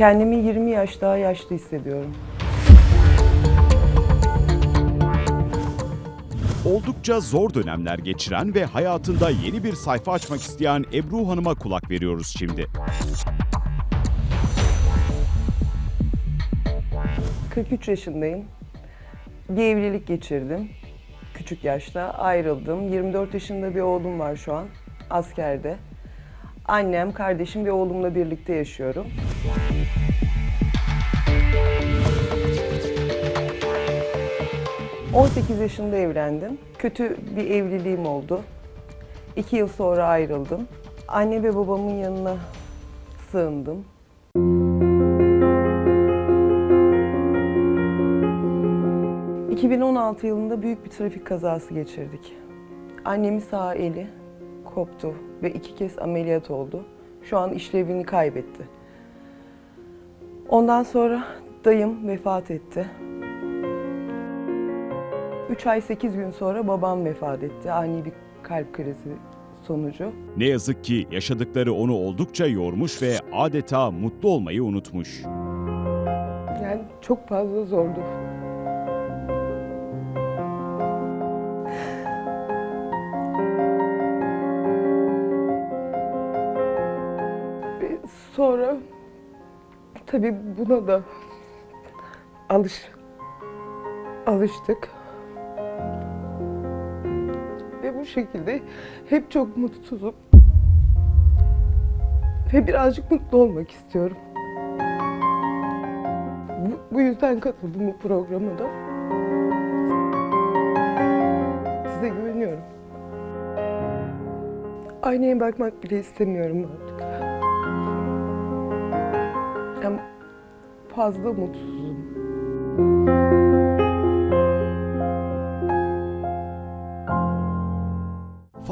Kendimi 20 yaş daha yaşlı hissediyorum. Oldukça zor dönemler geçiren ve hayatında yeni bir sayfa açmak isteyen Ebru Hanım'a kulak veriyoruz şimdi. 43 yaşındayım. Bir evlilik geçirdim. Küçük yaşta ayrıldım. 24 yaşında bir oğlum var şu an. Askerde. Annem, kardeşim ve oğlumla birlikte yaşıyorum. ...18 yaşında evlendim. Kötü bir evliliğim oldu. İki yıl sonra ayrıldım. Anne ve babamın yanına sığındım. ...2016 yılında büyük bir trafik kazası geçirdik. Annemin sağ eli koptu ve iki kez ameliyat oldu. Şu an işlevini kaybetti. Ondan sonra dayım vefat etti. 3 ay 8 gün sonra babam vefat etti. Ani bir kalp krizi sonucu. Ne yazık ki yaşadıkları onu oldukça yormuş ve adeta mutlu olmayı unutmuş. Yani çok fazla zordu. Tabii buna da alış alıştık. Ve bu şekilde hep çok mutsuzum. Ve birazcık mutlu olmak istiyorum. Bu, bu yüzden katıldım bu programa da. Size güveniyorum. Aynaya bakmak bile istemiyorum artık. Fazla mutsuzum.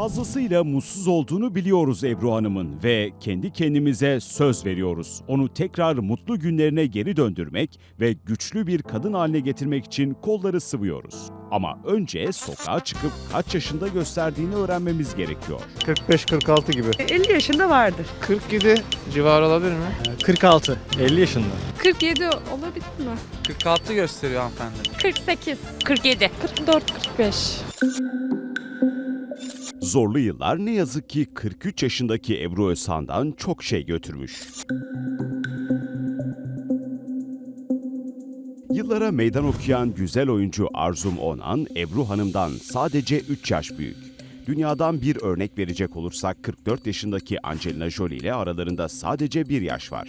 Fazlasıyla mutsuz olduğunu biliyoruz Ebru Hanım'ın ve kendi kendimize söz veriyoruz. Onu tekrar mutlu günlerine geri döndürmek ve güçlü bir kadın haline getirmek için kolları sıvıyoruz. Ama önce sokağa çıkıp kaç yaşında gösterdiğini öğrenmemiz gerekiyor. 45-46 gibi. 50 yaşında vardır. 47 civarı olabilir mi? 46. 50 yaşında. 47 olabilir mi? 46 gösteriyor hanımefendi. 48. 47. 44, 45. Zorlu yıllar ne yazık ki 43 yaşındaki Ebru Özhan'dan çok şey götürmüş. Yıllara meydan okuyan güzel oyuncu Arzum Onan, Ebru Hanım'dan sadece 3 yaş büyük. Dünyadan bir örnek verecek olursak 44 yaşındaki Angelina Jolie ile aralarında sadece bir yaş var.